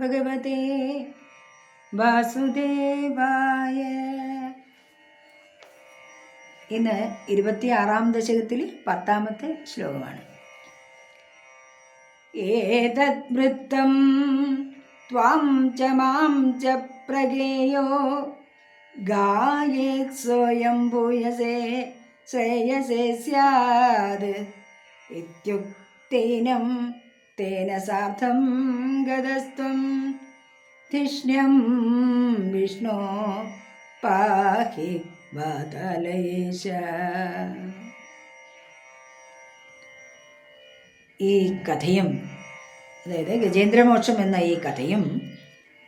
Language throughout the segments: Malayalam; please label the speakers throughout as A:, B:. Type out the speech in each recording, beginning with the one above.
A: ഭഗവതേ വാസുദേവായ ഇന്ന് ഇരുപത്തിയാറാം ദശകത്തിൽ പത്താമത്തെ ശ്ലോകമാണ്. ഏതത് വൃത്തം ത്വാം ച മാം ച പ്രഗേയോ ഗായേ സ്വയം ഭൂയസേ ശ്രേയസേ സ്യാത്. ഇത്യുക്തേനം തേന സാർത്ഥം ഗതസ്ത്വം തിഷ്ണ്യം വിഷ്ണു പാഹി വാതലേശ ഈ കഥയും അതായത് ഗജേന്ദ്രമോക്ഷം എന്ന ഈ കഥയും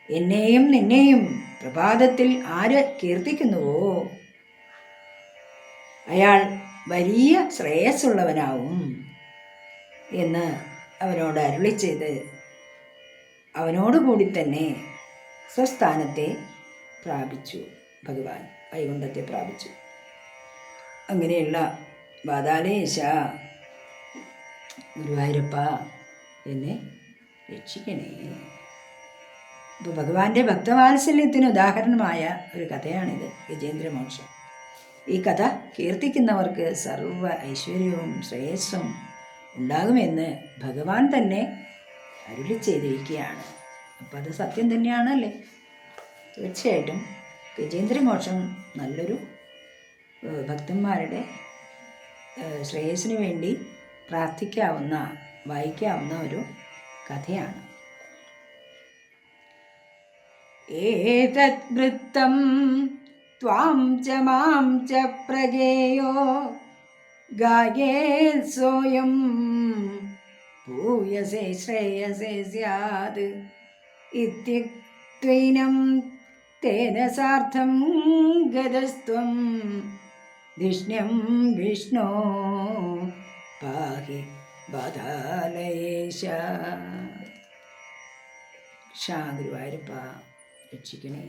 A: എന്നെയും നിന്നെയും പ്രഭാതത്തിൽ ആര് കീർത്തിക്കുന്നുവോ? അയാൾ വലിയ ശ്രേയസ്സുള്ളവനാവും എന്ന് അവനോട് അരുളി ചെയ്ത് അവനോടുകൂടി തന്നെ സ്വസ്ഥാനത്തെ പ്രാപിച്ചു. ഭഗവാൻ വൈകുണ്ഠത്തെ പ്രാപിച്ചു. അങ്ങനെയുള്ള ബാദാലേശ ഗുരുവായൂരപ്പ എന്നെ രക്ഷിക്കണേ. ഇപ്പോൾ ഭഗവാന്റെ ഭക്തവാത്സല്യത്തിന് ഉദാഹരണമായ ഒരു കഥയാണിത് ഗജേന്ദ്രമോക്ഷം ഈ കഥ കീർത്തിക്കുന്നവർക്ക് സർവ ഐശ്വര്യവും ശ്രേയസ്സും ഉണ്ടാകുമെന്ന് ഭഗവാൻ തന്നെ അരുളി ചെയ്തിരിക്കുകയാണ്. അപ്പം അത് സത്യം തന്നെയാണല്ലേ? തീർച്ചയായിട്ടും ഗജേന്ദ്രമോക്ഷം നല്ലൊരു ഭക്തന്മാരുടെ ശ്രേയസ്സിന് വേണ്ടി പ്രാർത്ഥിക്കാവുന്ന വായിക്കാവുന്ന ഒരു കഥയാണ്. ഏതത് വൃത്തം ത്വാം ച മാം ച ഗായേത് സോയം ഭൂയസേ ശ്രേയസേ സ്യാത് ഇത്യുക്തൈനം തേന സാർത്ഥം ഗതസ്ത്വം ധിഷ്ണ്യം വിഷ്ണോ പാഹി ബാധാലയേശ ക്ഷാ ഗുരുവായൂരപ്പ രക്ഷിക്കണേ.